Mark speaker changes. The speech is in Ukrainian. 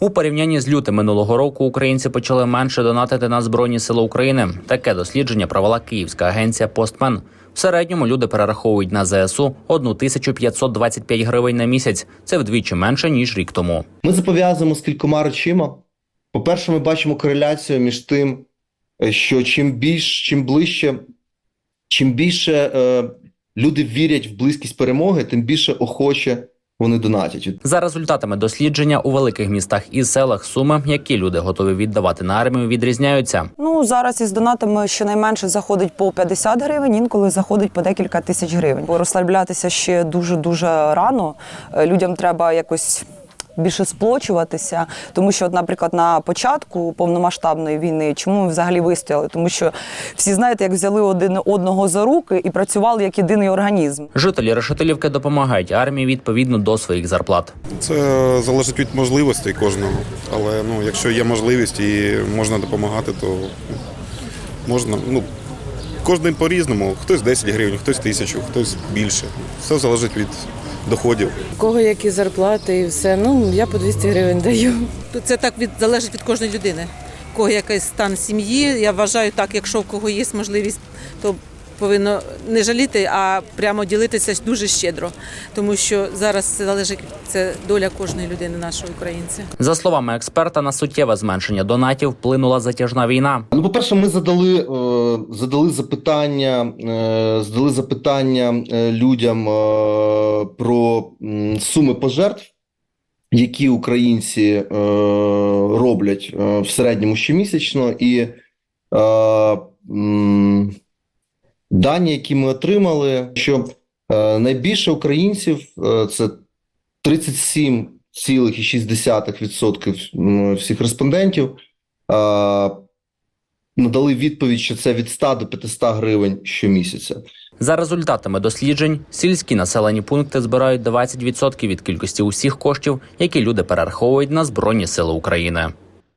Speaker 1: У порівнянні з лютим минулого року українці почали менше донатити на збройні сили України. Таке дослідження провела Київська агенція Постмен. В середньому люди перераховують на ЗСУ 1525 гривень на місяць. Це вдвічі менше ніж рік тому.
Speaker 2: Ми це пов'язуємо з кількома речима. По-перше, ми бачимо кореляцію між тим, е, що чим більш, чим ближче, чим більше е, люди вірять в близькість перемоги, тим більше охоче вони донатять.
Speaker 1: За результатами дослідження у великих містах і селах суми, які люди готові віддавати на армію, відрізняються.
Speaker 3: Ну зараз із донатами щонайменше заходить по 50 гривень, інколи заходить по декілька тисяч гривень. Бо розслаблятися ще дуже дуже рано. Е, Людям треба якось. Більше сплочуватися, тому що, от, наприклад, на початку повномасштабної війни, чому ми взагалі вистояли? Тому що всі знаєте, як взяли один одного за руки і працювали як єдиний організм.
Speaker 1: Жителі Решетилівки допомагають армії відповідно до своїх зарплат.
Speaker 4: Це залежить від можливостей кожного. Але ну, якщо є можливість і можна допомагати, то можна. Ну, кожен по-різному. Хтось 10 гривень, хтось тисячу, хтось більше. Все залежить від доходів.
Speaker 5: У кого які зарплати і все. Ну, я по 200 гривень даю.
Speaker 6: Це так від залежить від кожної людини. У кого якийсь стан сім'ї. Я вважаю так, якщо в кого є можливість, то повинно не жаліти, а прямо ділитися дуже щедро. Тому що зараз це залежить це доля кожної людини, нашого українця.
Speaker 1: За словами експерта, на суттєве зменшення донатів вплинула затяжна війна.
Speaker 2: Ну, по-перше, ми задали, е, задали запитання, е, задали запитання е, людям е, про суми пожертв, які українці е, роблять е, в середньому щомісячно, і е, м, дані, які ми отримали, що е, найбільше українців е, це 37,6% всіх респондентів. е, надали відповідь, що це від 100 до 500 гривень щомісяця.
Speaker 1: За результатами досліджень, сільські населені пункти збирають 20% від кількості усіх коштів, які люди перераховують на збройні сили України.